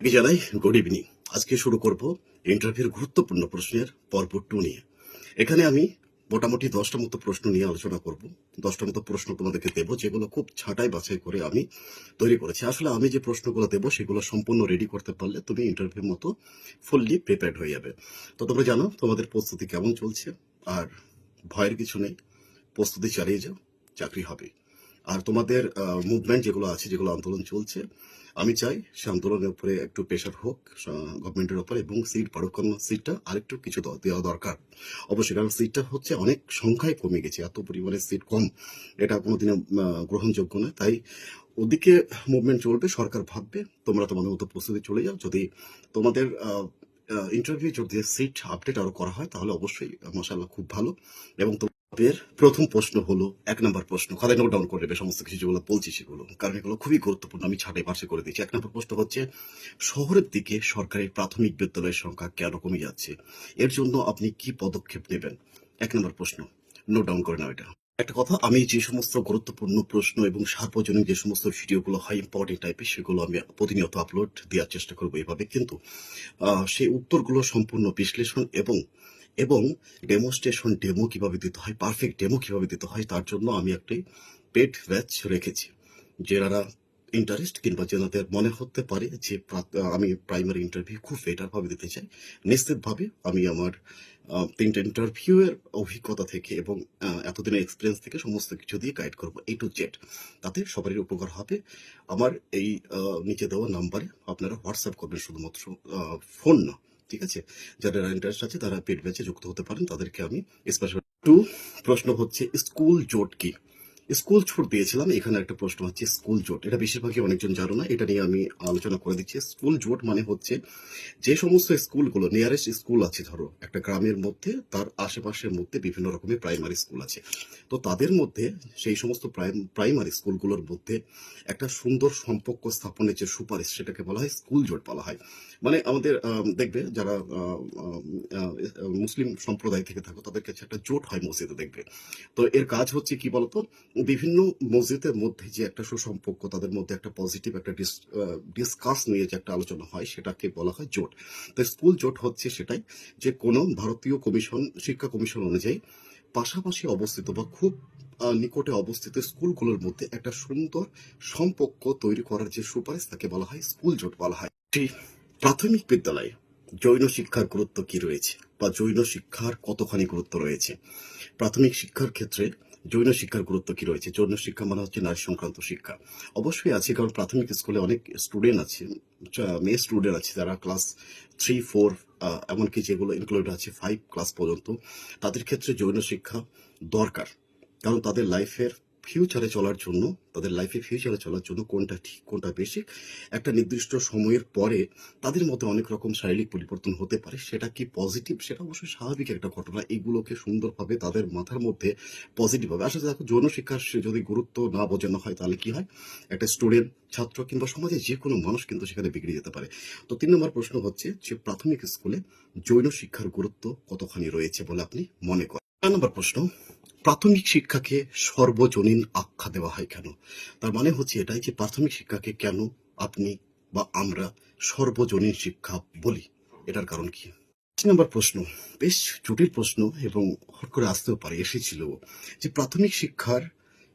জানাই good evening আজকে শুরু করব ইন্টারভিউর গুরুত্বপূর্ণ প্রশ্নের পর্ব টু নিয়ে। এখানে আমি মোটামুটি দশটা মতো প্রশ্ন নিয়ে আলোচনা করব। দশটা মতো প্রশ্ন তোমাদেরকে দেবো, যেগুলো খুব ছাঁটাই বাছাই করে আমি তৈরি করেছি। আসলে আমি যে প্রশ্নগুলো দেবো, সেগুলো সম্পূর্ণ রেডি করতে পারলে তুমি ইন্টারভিউ মতো ফুললি প্রিপেয়ার্ড হয়ে যাবে। তো তোমরা জানো, তোমাদের প্রস্তুতি কেমন চলছে? আর ভয়ের কিছু নেই। প্রস্তুতি চালিয়ে যাও, চাকরি হবে। আর তোমাদের মুভমেন্ট যেগুলো আছে যেগুলো আন্দোলন চলছে আমি চাই সে আন্দোলনের উপরে একটু প্রেশার হোক গভর্নমেন্টের উপরে এবং সিট কারণ সিটটা আরেকটু কিছু দেওয়া দরকার। অবশ্যই কারণ সিটটা হচ্ছে অনেক সংখ্যায় কমে গেছে এত পরিমাণে সিট কম। এটা কোনোদিনও আহ, গ্রহণযোগ্য নয় তাই ওদিকে মুভমেন্ট চলবে সরকার ভাববে তোমরা তোমাদের মতো প্রস্তুতি চলে যাও। যদি তোমাদের ইন্টারভিউ যদি সিট আপডেট আরও করা হয় তাহলে অবশ্যই মশাল্লাহ খুব ভালো। এবং তোমাদের প্রথম প্রশ্ন হলো, এক নম্বর প্রশ্ন, খাতায় নোট ডাউন করে নেবে সমস্ত কিছু যেগুলো বলছি সেগুলো, কারণ এগুলো খুবই গুরুত্বপূর্ণ, আমি ছাটে পাশে করে দিচ্ছি। এক নম্বর প্রশ্ন হচ্ছে, শহরের দিকে সরকারি প্রাথমিক বিদ্যালয়ের সংখ্যা কেন কমে যাচ্ছে? এর জন্য আপনি কি পদক্ষেপ নেবেন? এক নম্বর প্রশ্ন নোট ডাউন করে নাও এটা। একটা কথা, আমি যে সমস্ত গুরুত্বপূর্ণ প্রশ্ন এবং সার্বজনীন যে সমস্ত ভিডিওগুলো হয় ইম্পর্টেন্ট টাইপের সেগুলো আমি প্রতিনিয়ত আপলোড দেওয়ার চেষ্টা করব এইভাবে কিন্তু সেই উত্তরগুলো সম্পূর্ণ বিশ্লেষণ এবং এবং ডেমোস্ট্রেশন ডেমো কীভাবে দিতে হয় পারফেক্ট ডেমো কীভাবে দিতে হয়, তার জন্য আমি একটি পেড ব্যাচ রেখেছি। যারা ইন্টারেস্ট কিংবা যেনাদের মনে হতে পারে যে আমি প্রাইমারি ইন্টারভিউ খুব বেটার ভাবে দিতে চাই, নিশ্চিতভাবে আমি আমার তিনটে ইন্টারভিউয়ের অভিজ্ঞতা থেকে এবং এতদিনের এক্সপিরিয়েন্স থেকে সমস্ত কিছু দিয়ে গাইড করব এ টু জেড তাতে সবারই উপকার হবে। আমার এই নিচে দেওয়া নাম্বারে আপনারা হোয়াটসঅ্যাপ করবেন শুধুমাত্র ফোন না। ঠিক আছে? যাদের ইন্টারেস্ট আছে, তারা পেট ব্যাচে যুক্ত হতে পারেন। তাদেরকে আমি স্পেশাল টু প্রশ্ন হচ্ছে স্কুল জোট কি? স্কুল জোট দিয়েছিলাম, এখানে একটা প্রশ্ন হচ্ছে স্কুল জোট এটা বেশিরভাগই অনেকজন জানো না, এটা নিয়ে আমি আলোচনা করে দিচ্ছি। স্কুল জোট মানে হচ্ছে যে সমস্ত স্কুলগুলো নিয়ারেস্ট স্কুল আছে ধরো, একটা গ্রামের মধ্যে, তার আশেপাশের মধ্যে বিভিন্ন রকমের প্রাইমারি স্কুল আছে। তো তাদের মধ্যে সেই সমস্ত প্রাইমারি স্কুলগুলোর মধ্যে একটা সুন্দর সম্পর্ক স্থাপনের যে সুপারিশ, সেটাকে বলা হয় স্কুল জোট বলা হয়। মানে আমাদের দেখবে যারা মুসলিম সম্প্রদায় থেকে থাকো, তাদের কাছে একটা জোট হয় মসজিদে, দেখবে। তো এর কাজ হচ্ছে কি বলতো বিভিন্ন মসজিদের মধ্যে যে একটা সুসম্পর্ক, তাদের মধ্যে একটা পজিটিভ একটা ডিসকাস নিয়ে যে একটা আলোচনা হয়, সেটাকে বলা হয় জোট। তো স্কুল জোট হচ্ছে সেটাই যে কোনো ভারতীয় কমিশন শিক্ষা কমিশন অনুযায়ী পাশাপাশি অবস্থিত বা খুব নিকটে অবস্থিত স্কুলগুলোর মধ্যে একটা সুন্দর সম্পর্ক তৈরি করার যে সুপারিশ তাকে বলা হয় স্কুল জোট বলা হয়। প্রাথমিক বিদ্যালয়ে জৈন শিক্ষার গুরুত্ব কি রয়েছে? বা জৈন শিক্ষার কতখানি গুরুত্ব রয়েছে? প্রাথমিক শিক্ষার ক্ষেত্রে জৈন শিক্ষার গুরুত্ব কি রয়েছে? জৈন শিক্ষা মানে হচ্ছে নারী সংক্রান্ত শিক্ষা। অবশ্যই আছে, কারণ প্রাথমিক স্কুলে অনেক স্টুডেন্ট আছে মেয়ে স্টুডেন্ট আছে যারা ক্লাস থ্রি ফোর এমনকি যেগুলো ইনক্লুড আছে ফাইভ ক্লাস পর্যন্ত। তাদের ক্ষেত্রে জৈন শিক্ষা দরকার, কারণ তাদের লাইফের ফিউচারে চলার জন্য, তাদের লাইফে ফিউচারে চলার জন্য কোনটা ঠিক, কোনটা বেশি, একটা নির্দিষ্ট সময়ের পরে তাদের মধ্যে অনেক রকম শারীরিক পরিবর্তন হতে পারে, সেটা কি পজিটিভ সেটা অবশ্যই স্বাভাবিক একটা ঘটনা, এগুলোকে সুন্দরভাবে তাদের মাথার মধ্যে পজিটিভ হবে আসলে দেখো, যৌন শিক্ষার যদি গুরুত্ব না বোঝানো হয়, তাহলে কি হয়? একটা স্টুডেন্ট ছাত্র কিংবা সমাজে যে কোনো মানুষ কিন্তু সেখানে বিগড়ে যেতে পারে। তো তিন নম্বর প্রশ্ন হচ্ছে যে প্রাথমিক স্কুলে জৈন শিক্ষার গুরুত্ব কতখানি রয়েছে বলে আপনি মনে করেন? চার নম্বর প্রশ্ন প্রাথমিক শিক্ষাকে সর্বজনীন আখ্যা দেওয়া হয় কেন? তার মানে হচ্ছে এটাই যে প্রাথমিক শিক্ষাকে কেন আপনি বা আমরা সর্বজনীন শিক্ষা বলি? এটার কারণ কি? তিন নম্বর প্রশ্ন। বেশ জটিল প্রশ্ন এবং হট করে আসতেও পারে, এসেছিল যে প্রাথমিক শিক্ষার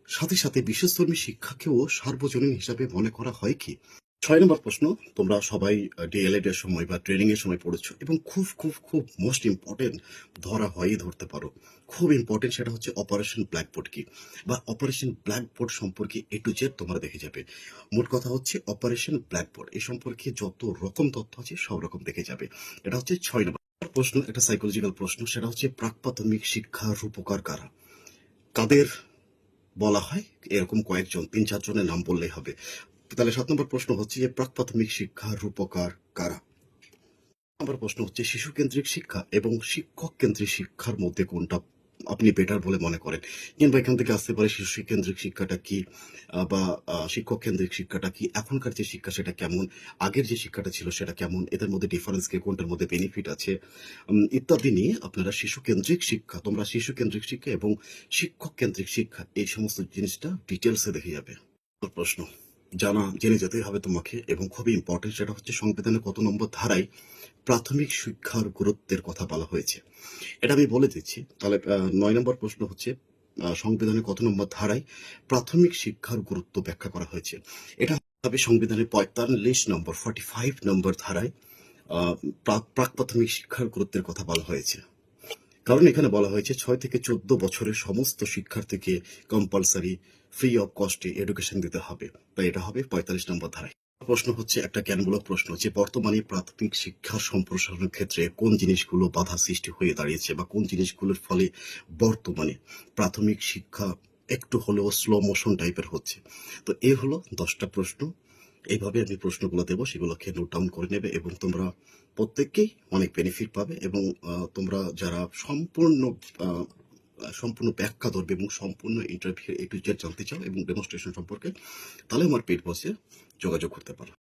সাথে সাথে বিশেষধর্মী শিক্ষাকেও সার্বজনীন হিসাবে মনে করা হয় কি? ছয় নম্বর প্রশ্ন, তোমরা সবাই ডিএলএড এর সময় বা ট্রেনিং এর সময় পড়েছো এবং খুব খুব খুব মোস্ট ইম্পর্টেন্ট ধরা হয়ই ধরতে পারো। খুব ইম্পর্টেন্ট সেটা হচ্ছে অপারেশন ব্ল্যাকবোর্ড কি? বা অপারেশন ব্ল্যাকবোর্ড সম্পর্কে এ টু জেড তোমরা দেখে যাবে। মোট কথা হচ্ছে অপারেশন ব্ল্যাকবোর্ড এই সম্পর্কে যত রকম তথ্য আছে সব রকম দেখে যাবে। এটা হচ্ছে ছয় নম্বর প্রশ্ন, একটা সাইকোলজিক্যাল প্রশ্ন, সেটা হচ্ছে প্রাক প্রাথমিক শিক্ষা রূপকার কারা? কাদের বলা হয়? এরকম কয়েকজন, তিন চারজনের নাম বললেই হবে। তাহলে সাত নম্বর প্রশ্ন হচ্ছে যে প্রাক প্রাথমিক শিক্ষা রূপকার কারা? নম্বর প্রশ্ন হচ্ছে শিশু কেন্দ্রিক শিক্ষা এবং শিক্ষক কেন্দ্রিক শিক্ষার মধ্যে কোনটা আপনি বেটার বলে মনে করেন? কিংবা এখান থেকে আসতে পারে শিশু কেন্দ্রিক শিক্ষাটা কি বা শিক্ষক কেন্দ্রিক শিক্ষাটা কি, এখনকার যে শিক্ষা সেটা কেমন, আগের যে শিক্ষাটা ছিল সেটা কেমন, এদের মধ্যে ডিফারেন্স কি, কোনটার মধ্যে বেনিফিট আছে ইত্যাদি নিয়ে আপনারা শিশু কেন্দ্রিক শিক্ষা, তোমরা শিশু কেন্দ্রিক শিক্ষা এবং শিক্ষক কেন্দ্রিক শিক্ষা, এই সমস্ত জিনিসটা ডিটেলসে দেখে যাবে। প্রশ্ন। জানা, জেনে যেতে হবে তোমাকে এবং খুবই ইম্পর্টেন্ট সেটা হচ্ছে সংবিধানের কত নম্বর ধারায় প্রাথমিক শিক্ষার গুরুত্বের কথা বলা হয়েছে। এটা আমি বলে দিচ্ছি। তাহলে নয় নম্বর প্রশ্ন হচ্ছে সংবিধানের কত নম্বর ধারায় প্রাথমিক শিক্ষার গুরুত্ব ব্যাখ্যা করা হয়েছে? এটা হবে সংবিধানের পঁয়তাল্লিশ নম্বর ফর্টি ফাইভ নম্বর ধারায় প্রাক, প্রাথমিক শিক্ষার গুরুত্বের কথা বলা হয়েছে। কারণ এখানে বলা হয়েছে ছয় থেকে চোদ্দ বছরের সমস্ত শিক্ষার্থীকে কম্পালসারি ফ্রি অফ কস্টে এডুকেশন দিতে হবে। তাই এটা হবে পঁয়তাল্লিশ নম্বর ধারায় প্রশ্ন হচ্ছে, একটা জ্ঞানমূলক প্রশ্ন যে বর্তমানে প্রাথমিক শিক্ষার সম্প্রসারণের ক্ষেত্রে কোন জিনিসগুলো বাধা সৃষ্টি হয়ে দাঁড়িয়েছে বা কোন জিনিসগুলোর ফলে বর্তমানে প্রাথমিক শিক্ষা একটু হলেও স্লো মোশন টাইপের হচ্ছে? তো এ হলো দশটা প্রশ্ন। এইভাবে আমি প্রশ্নগুলো দেবো, সেগুলোকে নোট ডাউন করে নেবে এবং তোমরা প্রত্যেককেই অনেক বেনিফিট পাবে এবং তোমরা যারা সম্পূর্ণ সম্পূর্ণ ব্যাখ্যা ধরবে এবং সম্পূর্ণ ইন্টারভিউ এ টু জেড জানতে চাও এবং ডেমনস্ট্রেশন সম্পর্কে, তাহলে আমার পেট বসে যোগাযোগ করতে পারো।